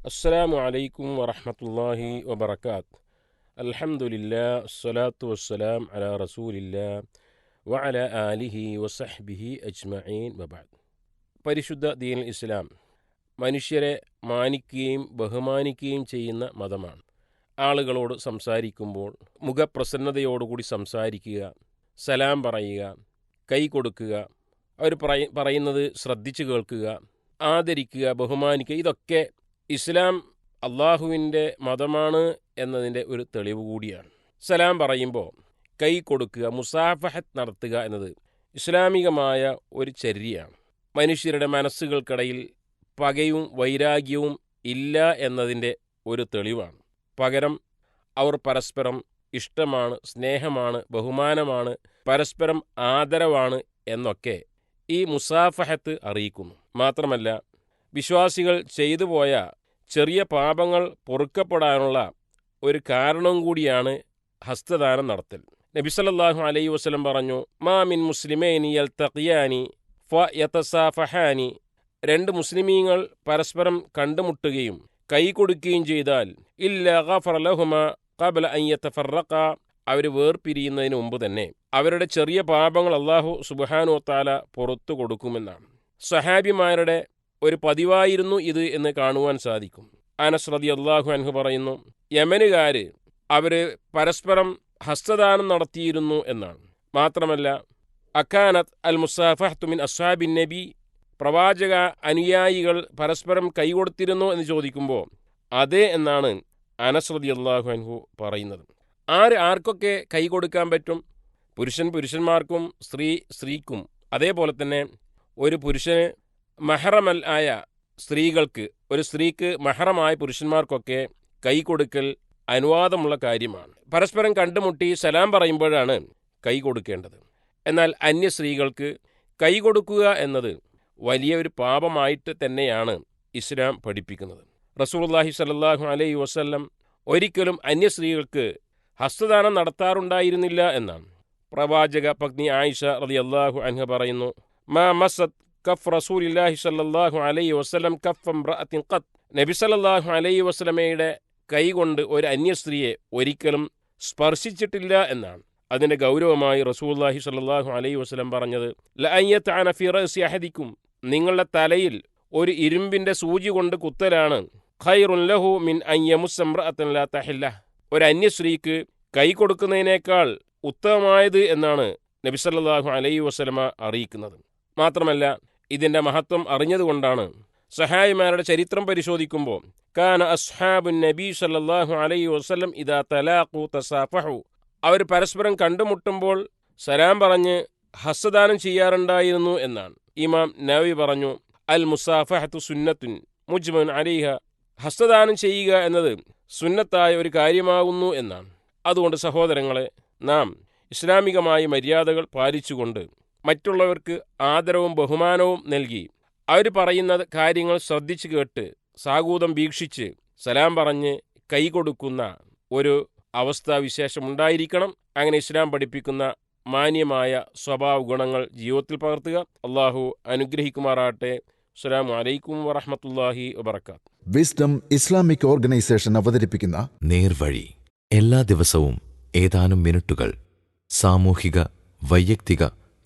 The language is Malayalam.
അസ്സലാമു അലൈക്കും വറഹമത്തല്ലാഹി വബർക്കാത്ത് അൽഹംദുലില്ലാ അസ്സലാത്തു വസ്സലാം അല റസൂലില്ല വഅല ആലിഹി വസഹ്ബിഹി അജ്മഈൻ വബാദ് പരിശുദ്ധ ദീൻ ഇസ്ലാം മനുഷ്യരെ മാനിക്കുകയും ബഹുമാനിക്കുകയും ചെയ്യുന്ന മതമാണ്. ആളുകളോട് സംസാരിക്കുമ്പോൾ മുഖപ്രസന്നതയോടുകൂടി സംസാരിക്കുക സലാം പറയുക കൈ കൊടുക്കുക അവർ പറയ പറയുന്നത് ശ്രദ്ധിച്ചു കേൾക്കുക ആദരിക്കുക ബഹുമാനിക്കുക ഇതൊക്കെ ഇസ്ലാം അള്ളാഹുവിന്റെ മതമാണ് എന്നതിന്റെ ഒരു തെളിവ് കൂടിയാണ്. സലാം പറയുമ്പോൾ കൈ കൊടുക്കുക മുസാഫഹത്ത് നടത്തുക എന്നത് ഇസ്ലാമികമായ ഒരു ചര്യയാണ്. മനുഷ്യരുടെ മനസ്സുകൾക്കിടയിൽ പകയും വൈരാഗ്യവും ഇല്ല എന്നതിന്റെ ഒരു തെളിവാണ്. പകരം അവർ പരസ്പരം ഇഷ്ടമാണ് സ്നേഹമാണ് ബഹുമാനമാണ് പരസ്പരം ആദരവാണ് എന്നൊക്കെ ഈ മുസാഫഹത്ത് അറിയിക്കുന്നു. മാത്രമല്ല വിശ്വാസികൾ ചെയ്തു പോയ ചെറിയ പാപങ്ങൾ പൊറുക്കപ്പെടാനുള്ള ഒരു കാരണം കൂടിയാണ് ഹസ്തദാനം നടത്തൽ. നബിസല്ലാഹു അലൈ വസ്ലം പറഞ്ഞു മാമിൻ മുസ്ലിമേനി അൽ തഖിയാനി ഫ യതസാഫഹാനി. രണ്ട് മുസ്ലിമീങ്ങൾ പരസ്പരം കണ്ടുമുട്ടുകയും കൈ കൊടുക്കുകയും ചെയ്താൽ ഇല്ല ഗഫർ ലഹുമ അൻ യതഫറഖ. അവർ വേർപിരിയുന്നതിന് മുമ്പ് തന്നെ അവരുടെ ചെറിയ പാപങ്ങൾ അള്ളാഹു സുബാനു പുറത്തു കൊടുക്കുമെന്നാണ്. സഹാബിമാരുടെ ഒരു പതിവായിരുന്നു ഇത് എന്ന് കാണുവാൻ സാധിക്കും. അനസ് റതി അള്ളാഹു അൻഹു പറയുന്നു യമനുകാർ അവർ പരസ്പരം ഹസ്തദാനം നടത്തിയിരുന്നു എന്നാണ്. മാത്രമല്ല അഖാനത് അൽ മുസാഫഹ്തുമിൻ അസ്വാബിൻ നബി പ്രവാചക അനുയായികൾ പരസ്പരം കൈകൊടുത്തിരുന്നു എന്ന് ചോദിക്കുമ്പോൾ അതെ എന്നാണ് അനസ് റതി അള്ളാഹു അൻഹു പറയുന്നത്. ആര് ആർക്കൊക്കെ കൈ കൊടുക്കാൻ പറ്റും? പുരുഷൻ പുരുഷന്മാർക്കും സ്ത്രീ സ്ത്രീക്കും. അതേപോലെ തന്നെ ഒരു പുരുഷന് മഹറമൽ ആയ സ്ത്രീകൾക്ക് ഒരു സ്ത്രീക്ക് മഹറമായ പുരുഷന്മാർക്കൊക്കെ കൈ കൊടുക്കൽ അനുവാദമുള്ള കാര്യമാണ്. പരസ്പരം കണ്ടുമുട്ടി സലാം പറയുമ്പോഴാണ് കൈ കൊടുക്കേണ്ടത്. എന്നാൽ അന്യ സ്ത്രീകൾക്ക് കൈ കൊടുക്കുക എന്നത് വലിയ ഒരു പാപമായിട്ട് തന്നെയാണ് ഇസ്ലാം പഠിപ്പിക്കുന്നത്. റസൂൽല്ലാഹി സലല്ലാഹു അലൈഹി വസ്ല്ലം ഒരിക്കലും അന്യ സ്ത്രീകൾക്ക് ഹസ്തദാനം നടത്താറുണ്ടായിരുന്നില്ല എന്നാണ്. പ്രവാചക പത്നി ആയിഷ റതി അള്ളാഹു അൻഹ പറയുന്നു മാ മസദ് കഫ് റസൂലില്ലാഹി സല്ലാഹു അലൈ വസ്ലം കഫ് റഅത്തിൻ ഖത്ത് നബി സല്ലാഹു അലൈ വസ്ലമയുടെ കൈകൊണ്ട് ഒരു അന്യ സ്ത്രീയെ ഒരിക്കലും സ്പർശിച്ചിട്ടില്ല എന്നാണ്. അതിന്റെ ഗൗരവമായി റസൂല്ലാഹി സല്ലാഹു അലൈ വസ്ലം പറഞ്ഞത് ലഅയ്യത്ത് അഹദിക്കും. നിങ്ങളുടെ തലയിൽ ഒരു ഇരുമ്പിന്റെ സൂചി കൊണ്ട് കുത്തലാണ്. ഖൈറുൻ ലഹു മിൻ അയ്യമുസംറഅത്തൻ ലാ തഹില്ല. ഒരു അന്യസ്ത്രീക്ക് കൈ കൊടുക്കുന്നതിനേക്കാൾ ഉത്തമമായത് എന്നാണ് നബിസല്ലാഹു അലൈ വസ്ലമ അറിയിക്കുന്നത്. മാത്രമല്ല ഇതിന്റെ മഹത്വം അറിഞ്ഞതുകൊണ്ടാണ് സഹായിമാരുടെ ചരിത്രം പരിശോധിക്കുമ്പോൾ കാന അസ്ഹാബുൻ നബി സല്ലാഹു അലൈഹി വസ്ലം ഇതാ തലാഖു തസാഫഹു. അവർ പരസ്പരം കണ്ടുമുട്ടുമ്പോൾ സലാം പറഞ്ഞ് ഹസ്തദാനം ചെയ്യാറുണ്ടായിരുന്നു എന്നാണ്. ഇമാം നവി പറഞ്ഞു അൽ മുസാഫഹത്തു സുന്നത്തുൻ മുജ്മൻ അലിഹ. ഹസ്തദാനം ചെയ്യുക എന്നത് സുന്നത്തായ ഒരു കാര്യമാകുന്നു എന്നാണ്. അതുകൊണ്ട് സഹോദരങ്ങളെ നാം ഇസ്ലാമികമായ മര്യാദകൾ പാലിച്ചുകൊണ്ട് മറ്റുള്ളവർക്ക് ആദരവും ബഹുമാനവും നൽകി. അവർ പറയുന്ന കാര്യങ്ങൾ ശ്രദ്ധിച്ചു കേട്ട് സാഗൂതം വീക്ഷിച്ച് സലാം പറഞ്ഞ് കൈ കൊടുക്കുന്ന ഒരു അവസ്ഥാവിശേഷം ഉണ്ടായിരിക്കണം. അങ്ങനെ ഇസ്ലാം പഠിപ്പിക്കുന്ന മാന്യമായ സ്വഭാവ ഗുണങ്ങൾ ജീവിതത്തിൽ പകർത്തുക. അള്ളാഹു അനുഗ്രഹിക്കുമാറാട്ടെ അസ്സലാമു വലൈക്കും വറഹമത്തല്ലാഹി വബർക്കാത്ത് വിസ്ഡം ഇസ്ലാമിക് ഓർഗനൈസേഷൻ അവതരിപ്പിക്കുന്ന നേർവഴി. എല്ലാ ദിവസവും ഏതാനും മിനിറ്റുകൾ സാമൂഹിക വൈയക്തിക